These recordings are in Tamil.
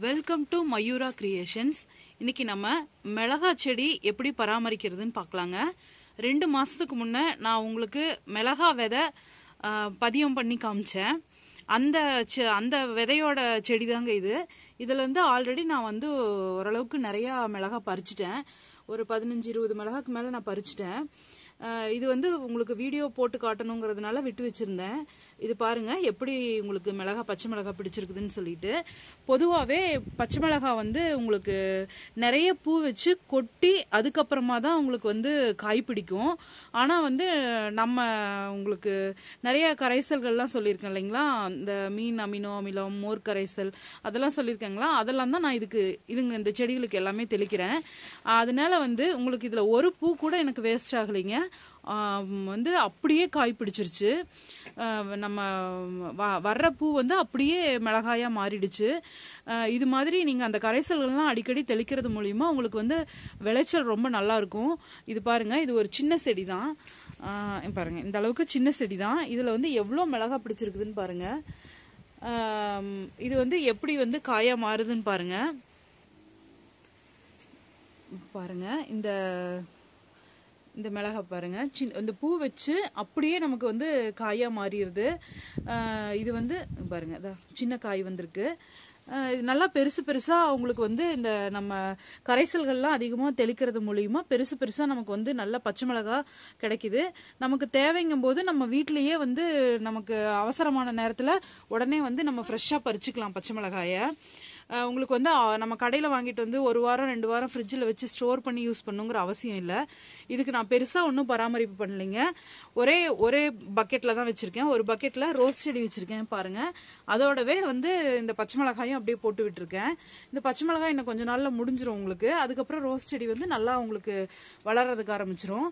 வெல்கம் டு மயூரா கிரியேஷன்ஸ் இன்னைக்கு நம்ம மிளகா செடி எப்படி பராமரிக்கிறதுன்னு பார்க்கலாங்க. ரெண்டு மாசத்துக்கு முன்னே நான் உங்களுக்கு மிளகா விதை பதியம் பண்ணி காமிச்சேன். அந்த செ- அந்த விதையோட செடி தாங்க இது. இதுல இருந்து ஆல்ரெடி நான் வந்து ஓரளவுக்கு நிறையா மிளகா பறிச்சிட்டேன். ஒரு பதினஞ்சு இருபது மிளகாக்கு மேலே நான் பறிச்சிட்டேன். இது வந்து உங்களுக்கு வீடியோ போட்டு காட்டணுங்கிறதுனால விட்டு வச்சிருந்தேன். இது பாருங்க எப்படி உங்களுக்கு மிளகா பச்சை மிளகா பிடிச்சிருக்குதுன்னு சொல்லிட்டு. பொதுவாகவே பச்சை மிளகா வந்து உங்களுக்கு நிறைய பூ வச்சு கொட்டி அதுக்கப்புறமா தான் உங்களுக்கு வந்து காய் பிடிக்கும். ஆனால் வந்து நம்ம உங்களுக்கு நிறைய கரைசல்கள்லாம் சொல்லியிருக்கேன் இல்லைங்களா? இந்த மீன் அமினோ அமிலம் மோர் கரைசல் அதெல்லாம் சொல்லியிருக்கேங்களா அதெல்லாம் தான் நான் இதுக்கு இதுங்க இந்த செடிகளுக்கு எல்லாமே தெளிக்கிறேன். அதனால வந்து உங்களுக்கு இதில் ஒரு பூ கூட எனக்கு வேஸ்ட் ஆகலைங்க. வந்து அப்படியே காய் பிடிச்சிருச்சு. நம்ம வ- வர்ற பூ வந்து அப்படியே மிளகாயா மாறிடுச்சு. இது மாதிரி நீங்கள் அந்த கரைசல்கள்லாம் அடிக்கடி தெளிக்கிறது மூலியமா உங்களுக்கு வந்து விளைச்சல் ரொம்ப நல்லா இருக்கும். இது பாருங்க இது ஒரு சின்ன செடி தான் பாருங்கள் பாருங்க இந்த அளவுக்கு சின்ன செடி தான் இதில் வந்து எவ்வளோ மிளகா பிடிச்சிருக்குதுன்னு பாருங்க. இது வந்து எப்படி வந்து காயா மாறுதுன்னு பாருங்க. பாருங்க இந்த இந்த மிளகா பாருங்க. சின் இந்த பூ வச்சு அப்படியே நமக்கு வந்து காயாக மாறிடுது. இது வந்து பாருங்க இதா சின்ன காய் வந்திருக்கு. நல்லா பெருசு பெருசா உங்களுக்கு வந்து இந்த நம்ம கரைசல்கள்லாம் அதிகமாக தெளிக்கிறது மூலியமா பெருசு பெருசா நமக்கு வந்து நல்ல பச்சை மிளகா கிடைக்குது. நமக்கு தேவைங்கும் போது நம்ம வீட்டிலேயே வந்து நமக்கு அவசரமான நேரத்தில் உடனே வந்து நம்ம ஃப்ரெஷ்ஷாக பறிச்சுக்கலாம் பச்சை மிளகாயை. உங்களுக்கு வந்து நம்ம கடையில் வாங்கிட்டு வந்து ஒரு வாரம் ரெண்டு வாரம் ஃப்ரிட்ஜில் வச்சு ஸ்டோர் பண்ணி யூஸ் பண்ணுங்கிற அவசியம் இல்லை. இதுக்கு நான் பெருசாக ஒன்றும் பராமரிப்பு பண்ணலைங்க. ஒரே ஒரே பக்கெட்டில் தான் வச்சுருக்கேன். ஒரு பக்கெட்டில் ரோஸ் செடி வச்சுருக்கேன் பாருங்கள் அதோடவே வந்து இந்த பச்சை மிளகாயும் அப்படியே போட்டு விட்டுருக்கேன். இந்த பச்சை மிளகாய் இன்னும் கொஞ்ச நாளில் முடிஞ்சிடும் உங்களுக்கு. அதுக்கப்புறம் ரோஸ் செடி வந்து நல்லா உங்களுக்கு வளர்றதுக்கு ஆரம்பிச்சிடும்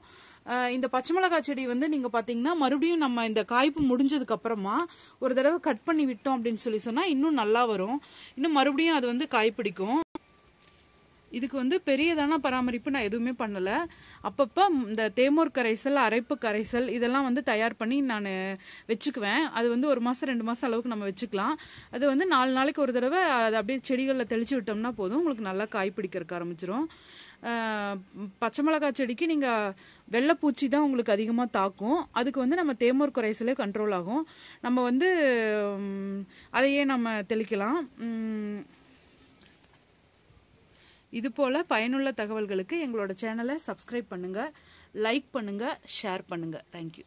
இந்த பச்சை மிளகாய் செடி வந்து நீங்க பாத்தீங்கன்னா மறுபடியும் நம்ம இந்த காய்ப்பு முடிஞ்சதுக்கு அப்புறமா ஒரு தடவை கட் பண்ணி விட்டோம் அப்படின்னு சொல்லி சொன்னா இன்னும் நல்லா வரும். இன்னும் மறுபடியும் அது வந்து காய் பிடிக்கும். இதுக்கு வந்து பெரியதான பராமரிப்பு நான் எதுவுமே பண்ணலை. அப்பப்போ இந்த தேமூர் கரைசல் அரைப்பு கரைசல் இதெல்லாம் வந்து தயார் பண்ணி நான் வச்சுக்குவேன். அது வந்து ஒரு மாதம் ரெண்டு மாதம் அளவுக்கு நம்ம வச்சுக்கலாம். அது வந்து நாலு நாளைக்கு ஒரு தடவை அது அப்படியே செடிகளில் தெளிச்சு விட்டோம்னா போதும். உங்களுக்கு நல்லா காய் பிடிக்கிறதுக்கு ஆரம்பிச்சிரும். பச்சை மிளகாய் செடிக்கு நீங்கள் வெள்ளைப்பூச்சி தான் உங்களுக்கு அதிகமாக தாக்கும். அதுக்கு வந்து நம்ம தேமூர் குறைசலே கண்ட்ரோல் ஆகும். நம்ம வந்து அதையே நம்ம தெளிக்கலாம். இது போல பயனுள்ள தகவல்களுக்கு எங்களோட சேனலை சப்ஸ்கிரைப் பண்ணுங்க லைக் பண்ணுங்க ஷேர் பண்ணுங்க. தேங்க்யூ